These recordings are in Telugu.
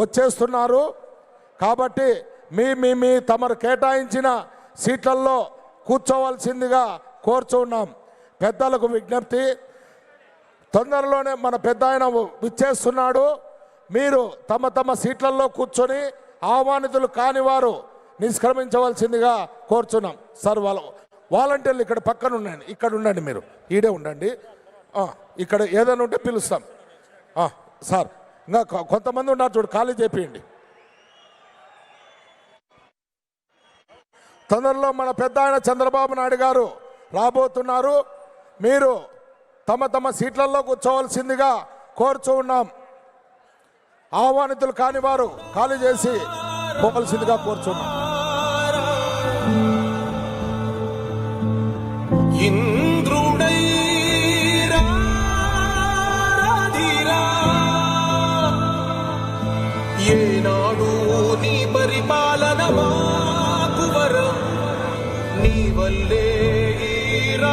వచ్చేస్తున్నారు. కాబట్టి మీ మీ మీ తమరు కేటాయించిన సీట్లలో కూర్చోవలసిందిగా కోరుచున్నాం పెద్దలకు విజ్ఞప్తి తొందరలోనే మన పెద్ద ఆయన విచ్చేస్తున్నాడు. మీరు తమ తమ సీట్లలో కూర్చొని ఆహ్వానితులు కాని వారు నిష్క్రమించవలసిందిగా కోరుచున్నాం. సార్ వాళ్ళ వాలంటీర్లు ఇక్కడ పక్కన ఉండండి. ఇక్కడ ఉండండి మీరు. ఈడే ఉండండి. ఇక్కడ ఏదైనా ఉంటే పిలుస్తాం. సార్. ఇంకా కొంతమంది ఉన్నారు చూడు ఖాళీ చేపియండి. తొందరలో మన పెద్ద ఆయన చంద్రబాబు నాయుడు గారు రాబోతున్నారు. మీరు తమ తమ సీట్లలో కూర్చోవలసిందిగా కోరుచూ ఉన్నాం. ఆహ్వానితులు కాని వారు ఖాళీ చేసి పోవలసిందిగా కోరుచున్నాం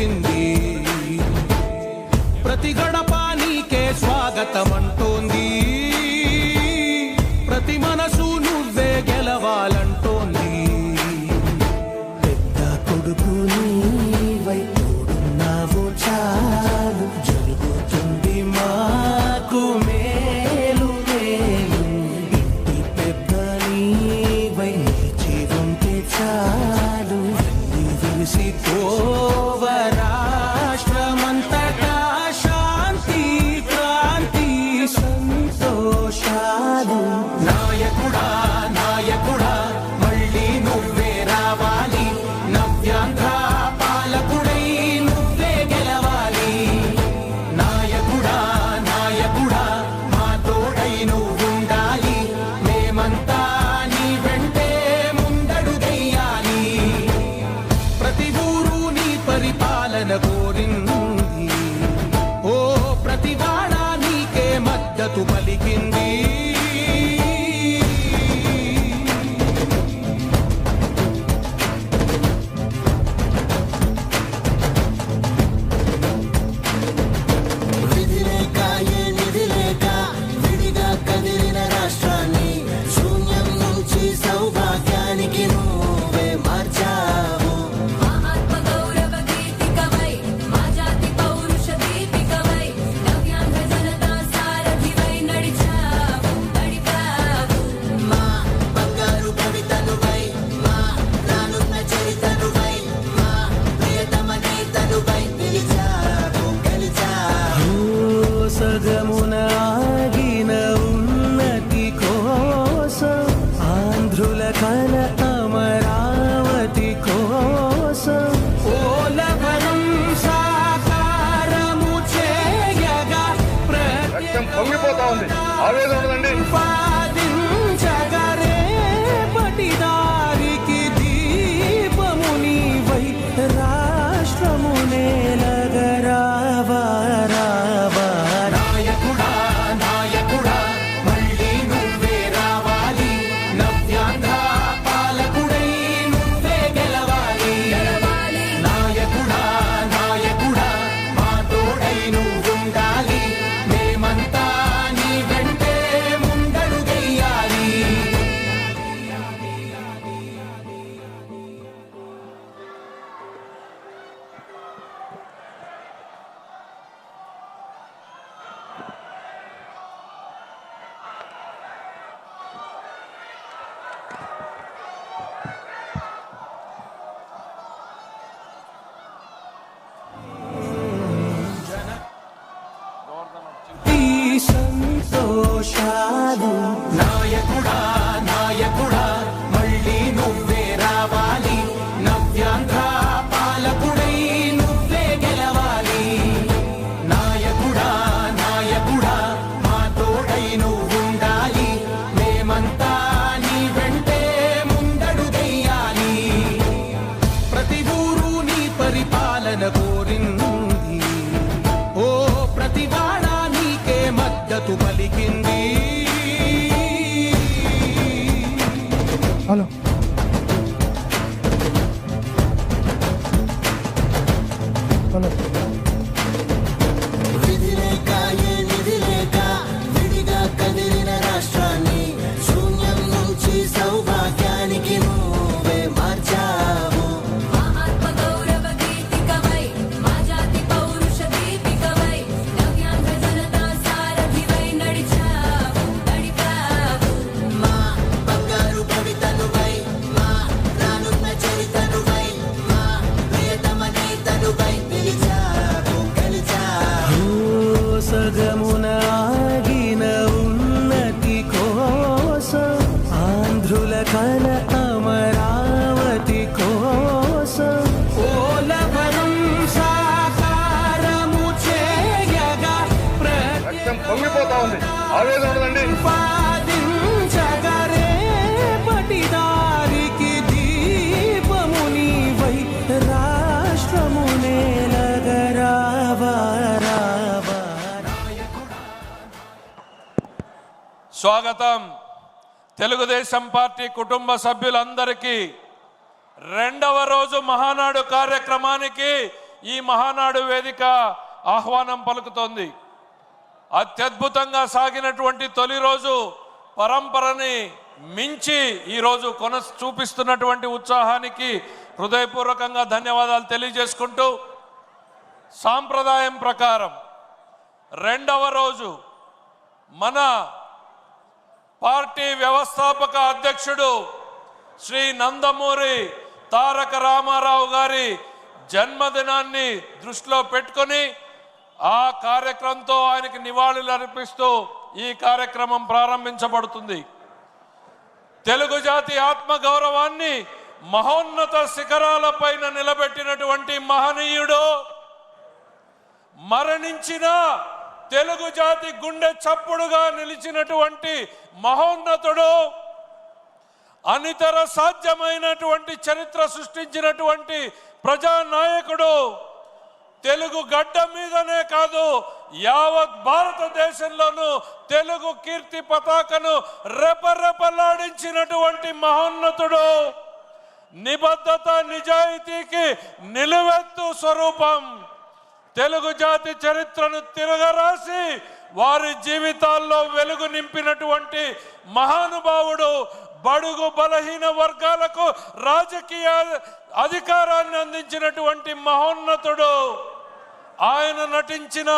పిలిచింది ప్రతి గడప నీకే స్వాగతం అంటోంది ప్రతి మనసు నువ్వే గెలవాలంటోంది. పెద్ద కొడుకు నీవై తోడున్నావు చాలు. జరుగుతుంది మాకు మేలు మేలు. ఇంటి పెద్ద నీవై నిలిచి ఉంటే చాలు. నీ విరిసి పరిపాలన కోరింది. ఓ ప్రతి నీకే మద్దతు బలి సగమున ఆగిన ఉన్నతి కోసం ఆంధ్రుల కల అమరావతి కోసం. ఆవేదన ఉండదండి Hola. ఉంది ఆవేదన ఉండదండి స్వాగతం తెలుగుదేశం పార్టీ కుటుంబ సభ్యులందరికీ రెండవ రోజు మహానాడు కార్యక్రమానికి ఈ మహానాడు వేదిక ఆహ్వానం పలుకుతోంది అత్యద్భుతంగా సాగినటువంటి తొలి రోజు పరంపరని మించి ఈరోజు కొన చూపిస్తున్నటువంటి ఉత్సాహానికి హృదయపూర్వకంగా ధన్యవాదాలు తెలియజేసుకుంటూ సాంప్రదాయం ప్రకారం రెండవ రోజు మన పార్టీ వ్యవస్థాపక అధ్యక్షుడు శ్రీ నందమూరి తారక రామారావు గారి జన్మదినాన్ని దృష్టిలో పెట్టుకొని ఆ కార్యక్రమంతో ఆయనకి నివాళులు అర్పిస్తూ ఈ కార్యక్రమం ప్రారంభించబడుతుంది. తెలుగు జాతి ఆత్మ గౌరవాన్ని మహోన్నత శిఖరాలపైన నిలబెట్టినటువంటి మహనీయుడు మరణించిన తెలుగు జాతి గుండె చప్పుడుగా నిలిచినటువంటి మహోన్నతుడు అనితర సాధ్యమైనటువంటి చరిత్ర సృష్టించినటువంటి ప్రజానాయకుడు తెలుగు గడ్డ మీదనే కాదు యావత్ భారతదేశంలోనూ తెలుగు కీర్తి పతాకను రెపరెపలాడించినటువంటి మహోన్నతుడు. నిబద్ధత నిజాయితీకి నిలువెత్తు స్వరూపం. తెలుగు జాతి చరిత్రను తిరగరాసి వారి జీవితాల్లో వెలుగు నింపినటువంటి మహానుభావుడు బడుగు బలహీన వర్గాలకు రాజకీయ అధికారాన్ని అందించినటువంటి మహోన్నతుడు. ఆయన నటించిన